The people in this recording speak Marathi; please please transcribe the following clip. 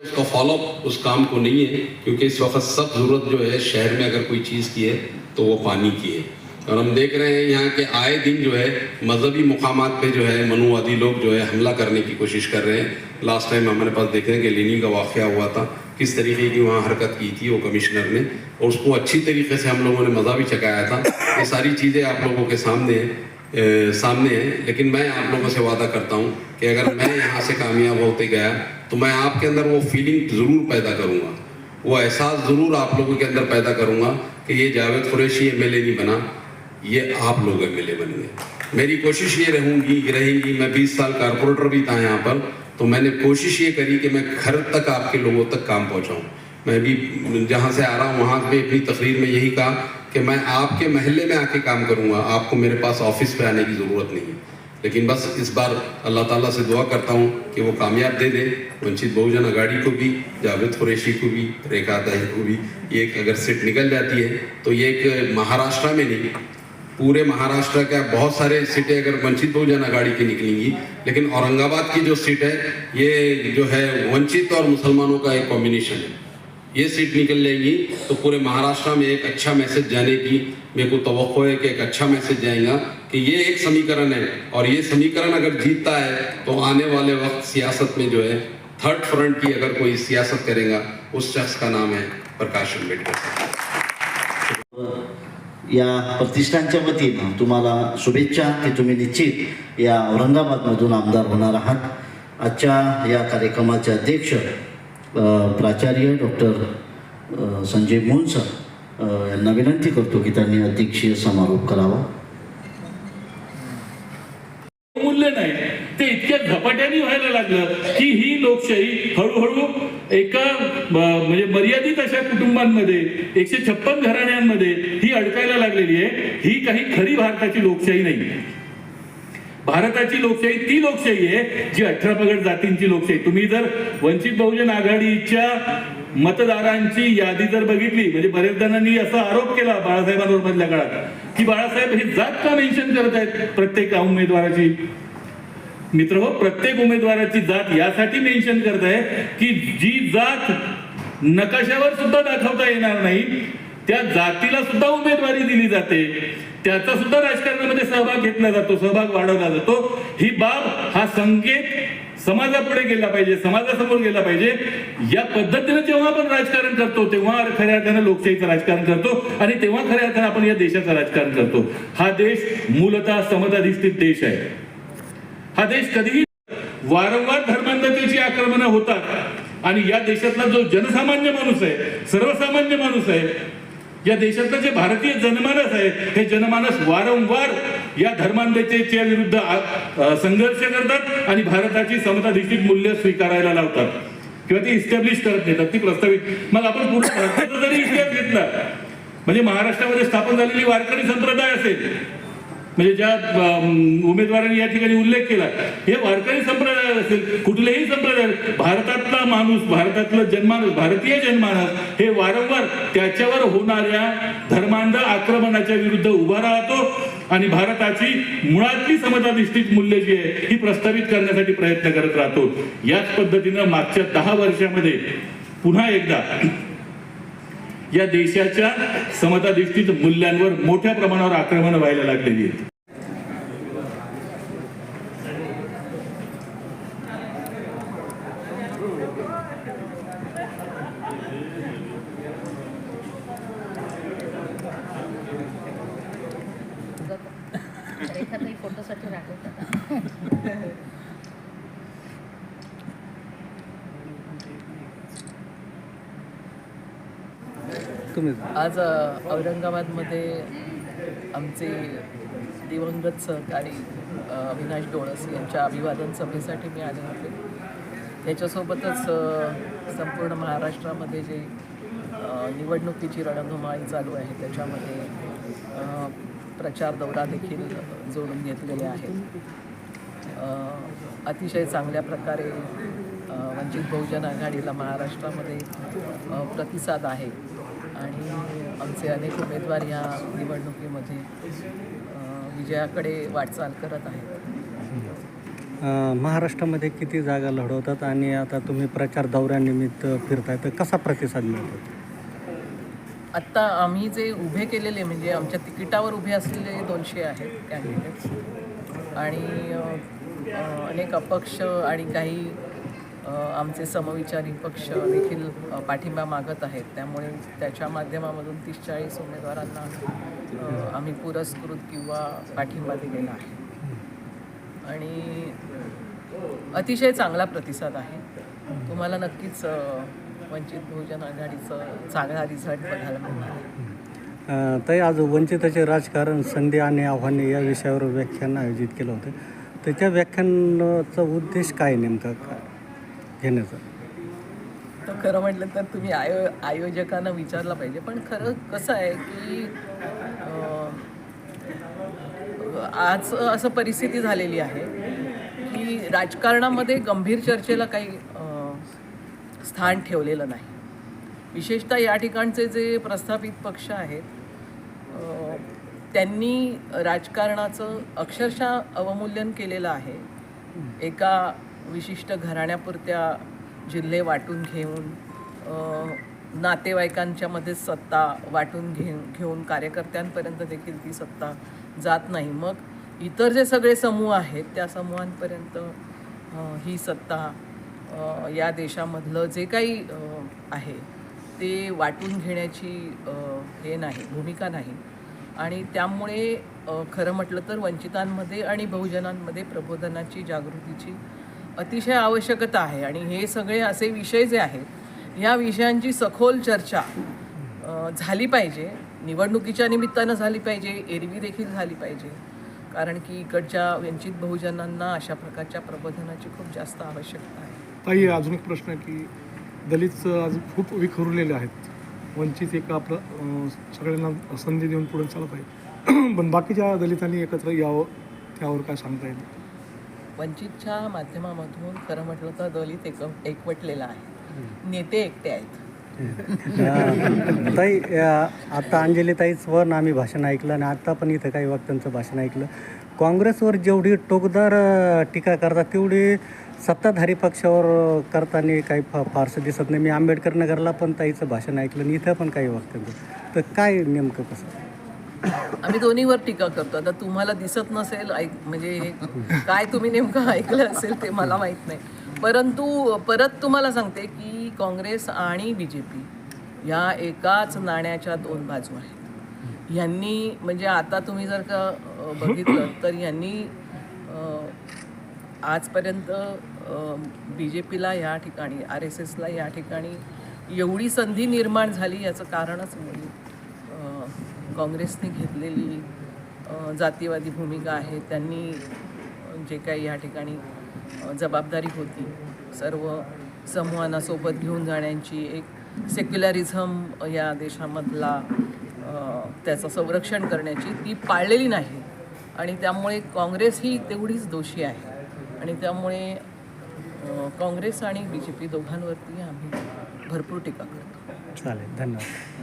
उसका फॉलोअप उस काम को नहीं है क्योंकि इस वक्त सब जरूरत जो है शहर में अगर कोई चीज़ की है तो वो पानी की है और हम देख रहे हैं यहाँ के आए दिन जो है मजहबी मुकामात पे जो है मनुवादी लोग जो है हमला करने کس طریقے کی وہاں حرکت کی تھی وہ کمشنر نے اور اس کو اچھی طریقے سے ہم لوگوں نے مزہ بھی چکایا تھا۔ یہ ساری چیزیں آپ لوگوں کے سامنے سامنے ہیں، لیکن میں آپ لوگوں سے وعدہ کرتا ہوں کہ اگر میں یہاں سے کامیاب ہوتے گیا تو میں آپ کے اندر وہ فیلنگ ضرور پیدا کروں گا۔ وہ احساس ضرور آپ لوگوں کے اندر پیدا کروں گا کہ یہ جاوید قریشی ایم ایل اے نہیں بنا، یہ آپ لوگ ایم ایل اے بن گئے۔ میری کوشش یہ رہوں گی، رہیں گی، میں بیس سال کارپوریٹر بھی تھا یہاں پر۔ تو میں نے کوشش یہ کری کہ میں گھر تک آپ کے لوگوں تک کام پہنچاؤں۔ میں بھی جہاں سے آ رہا ہوں، وہاں پہ اپنی تقریر میں یہی کہا کہ میں آپ کے محلے میں آ کے کام کروں گا، آپ کو میرے پاس آفس پہ آنے کی ضرورت نہیں ہے۔ لیکن بس اس بار اللہ تعالیٰ سے دعا کرتا ہوں کہ وہ کامیاب دے دے ونچت بہوجن اگاڑی کو بھی، جاوید قریشی کو بھی، ریکا دہی کو بھی۔ یہ ایک اگر سٹ نکل جاتی ہے تو یہ ایک مہاراشٹرا میں نہیں एक महाराष्ट्र में नहीं पूरे महाराष्ट्र का बहुत सारे सीटें अगर वंचित बहुजन अगाड़ी की निकलेंगी लेकिन औरंगाबाद की जो सीट है ये जो है वंचित और मुसलमानों का एक कॉम्बिनेशन है ये सीट निकल जाएगी तो पूरे महाराष्ट्र में एक अच्छा मैसेज जाने की मेरे को तो है कि एक अच्छा मैसेज जाएगा कि ये एक समीकरण है और ये समीकरण अगर जीतता है तो आने वाले वक्त सियासत में जो है थर्ड फ्रंट की अगर कोई सियासत करेगा उस शख्स का नाम है प्रकाश अम्बेडकर साहब या प्रतिष्ठानच्या वतीनं तुम्हाला शुभेच्छा. की तुम्ही निश्चित या औरंगाबादमधून आमदार होणार आहात. आजच्या या कार्यक्रमाचे अध्यक्ष प्राचार्य डॉक्टर संजय मोहन यांना विनंती करतो की त्यांनी अध्यक्षीय समारोप करावा. मूल्य नाही. ते इतक्या झपाट्याने व्हायला लागलं की ही लोकशाही हळूहळू एका म्हणजे मर्यादित अशा कुटुंबांमध्ये एकशे छप्पन घराण्यांमध्ये ही अडकायला लागलेली आहे. ही काही खरी भारताची लोकशाही नाही. भारताची लोकशाही ती लोकशाही आहे जी अठरा पगड जातींची लोकशाही. तुम्ही जर वंचित बहुजन आघाडीच्या मतदारांची यादी जर बघितली म्हणजे बरेच जणांनी असा आरोप केला बाळासाहेबांवर मधल्या काळात की बाळासाहेब हे जात का मेन्शन करत आहेत प्रत्येक उमेदवाराची? मित्र हो प्रत्येक उमेदवाराची जात यासाठी मेन्शन करत आहे की जी जात नकाशावर सुद्धा दाखवता येणार नाही. त्या जातीला सुद्धा उमेदवारी दिली जाते. त्याचा सुद्धा राजकारणामध्ये सहभाग घेतला जातो सहभाग वाढवला जातो. ही बाब हा संकेत समाजापुढे गेला पाहिजे समाजासमोर गेला पाहिजे. या पद्धतीने जेव्हा आपण राजकारण करतो तेव्हा खऱ्या अर्थानं लोकशाहीचं राजकारण करतो आणि तेव्हा खऱ्या अर्थानं आपण या देशाचं राजकारण करतो. हा देश मूलतः समताधिष्ठित देश आहे. हा देश कधीही वारंवार धर्मांधतेची आक्रमणं होतात. आणि या देशातला जो जनसामान्य माणूस आहे सर्वसामान्य माणूस आहे या देशातलं जे भारतीय जनमानस आहे हे जनमानस वारंवार या धर्मांधतेच्या विरुद्ध संघर्ष करतात आणि भारताची समताधिष्ठित मूल्य स्वीकारायला लावतात. किंवा ती इस्टॅब्लिश करत नेतात ती प्रस्तावित. मग आपण पूर्ण भारताचा जरी इतिहास घेतला म्हणजे महाराष्ट्रामध्ये स्थापन झालेली वारकरी संप्रदाय असेल म्हणजे ज्या उमेदवारांनी या ठिकाणी उल्लेख केला हे वारकरी संप्रदाय असेल कुठलेही संप्रदाय भारतातला माणूस भारतातलं जनमानस भारतीय जनमानस हे वारंवार त्याच्यावर होणाऱ्या धर्मांध आक्रमणाच्या विरुद्ध उभा राहतो आणि भारताची मुळातली समताधिष्ठित मूल्य जी आहे ही प्रस्थापित करण्यासाठी प्रयत्न करत राहतो. याच पद्धतीनं मागच्या दहा वर्षामध्ये पुन्हा एकदा या देशाच्या समताधिष्ठित मूल्यांवर मोठ्या प्रमाणावर आक्रमण व्हायला लागलेली आहेत. आज औरंगाबादमध्ये आमचे दिवंगत सहकारी अविनाश डोळस यांच्या अभिवादन सभेसाठी मी आले होते. त्याच्यासोबतच संपूर्ण महाराष्ट्रामध्ये जे निवडणुकीची रणधुमाळी चालू आहे त्याच्यामध्ये प्रचार दौरा देखील जोडून घेतलेले आहेत. अतिशय चांगल्या प्रकारे वंचित बहुजन आघाडीला महाराष्ट्रामध्ये प्रतिसाद आहे. आणि आमचे अनेक उमेदवार या निवडणुकीमध्ये विजयाकडे वाटचाल करत आहेत. महाराष्ट्रामध्ये किती जागा लढवतात आणि आता तुम्ही प्रचार दौऱ्यानिमित्त फिरताय तर कसा प्रतिसाद मिळतो? आत्ता आम्ही जे उभे केलेले म्हणजे आमच्या तिकिटावर उभे असलेले दोनशे आहेत कॅन्डिडेट्स आणि अनेक अपक्ष आणि काही आमचे समविचारी पक्ष देखील पाठिंबा मागत आहेत. त्यामुळे त्याच्या माध्यमामधून तीस चाळीस उमेदवारांना आम्ही पुरस्कृत किंवा पाठिंबा दिलेला आहे. आणि अतिशय चांगला प्रतिसाद आहे. तुम्हाला नक्कीच वंचित बहुजन आघाडीचं चांगला रिझल्ट बघायला मिळणार. आहे आज वंचिताचे राजकारण संधी आणि आव्हाने या विषयावर व्याख्यान आयोजित केलं होतं. त्याच्या व्याख्यानाचा उद्देश काय नेमका? काय घेण्याचा? तर खरं म्हटलं तर तुम्ही आयो आयोजकांना विचारलं पाहिजे. पण खरं कसं आहे की आज असं परिस्थिती झालेली आहे की राजकारणामध्ये गंभीर चर्चेला काही स्थान ठेवलेलं नाही. विशेषतः या ठिकाणचे जे प्रस्थापित पक्ष आहेत त्यांनी राजकारणाचं अक्षरशः अवमूल्यन केलेलं आहे. एका विशिष्ट घराण्यापुरत्या जिल्हे वाटून घेऊन नातेवाईकांच्या मध्ये सत्ता वाटून घेऊन घेऊन कार्यकर्त्यांपर्यंत देखील ती सत्ता जात नाही. मग इतर जे सगळे समूह आहेत त्या समूहांपर्यंत ही सत्ता या देशामधलं जे काही आहे ते वाटून घेण्याची हे नाही भूमिका नाही. आणि त्यामुळे खरं म्हटलं तर वंचितांमध्ये आणि बहुजनांमध्ये प्रबोधनाची जागृतीची अतिशय आवश्यकता आहे. आणि हे सगळे असे विषय जे आहेत ह्या विषयांची सखोल चर्चा झाली पाहिजे. निवडणुकीच्या निमित्तानं झाली पाहिजे एरवी देखील झाली पाहिजे. कारण की इकडच्या वंचित बहुजनांना अशा प्रकारच्या प्रबोधनाची खूप जास्त आवश्यकता आहे. ताई अजून एक प्रश्न आहे की दलित आज खूप विखुरलेले आहेत. वंचित एक आपलं सगळ्यांना संधी देऊन पुढे चालत आहे पण बाकीच्या दलितांनी एकत्र यावं त्यावर काय सांगता येईल? वंचितच्या माध्यमामधून खरं म्हटलं तर दलित एक एकवटलेला आहे. नेते एकटे आहेत. ताई आता अंजली ताईचं आम्ही भाषण ऐकलं आणि आता पण इथं काही वक्त्यांचं भाषण ऐकलं. काँग्रेसवर जेवढी टोकदार टीका करतात तेवढी सत्ताधारी पक्षावर करताना काही फा फारसं दिसत नाही. मी आंबेडकर नगरला पण ताईचं भाषण ऐकलं आणि इथं पण काही वक्तव्य तर काय नेमकं कसं? आम्ही दोन्हीवर टीका करतो. आता तुम्हाला दिसत नसेल ऐक म्हणजे हे काय तुम्ही नेमकं ऐकलं असेल ते मला माहीत नाही. परंतु परत तुम्हाला सांगते की काँग्रेस आणि बी जे पी या एकाच नाण्याच्या दोन बाजू आहेत. यांनी म्हणजे आता तुम्ही जर का बघितलं तर यांनी आजपर्यंत बी जे पीला या ठिकाणी आर एस एसला या ठिकाणी एवढी संधी निर्माण झाली याचं कारणच म्हणजे काँग्रेसने घेतलेली जातीवादी भूमिका आहे. त्यांनी जे काही या ठिकाणी जबाबदारी होती सर्व समूहांना सोबत घेऊन जाण्याची एक सेक्युलरिझम या देशामधला त्याचं संरक्षण करण्याची ती पाळलेली नाही. आणि त्यामुळे काँग्रेस ही तेवढीच दोषी आहे. आणि त्यामुळे काँग्रेस आणि बी जे पी दोघांवरती आम्ही भरपूर टीका करतो. चालेल. धन्यवाद.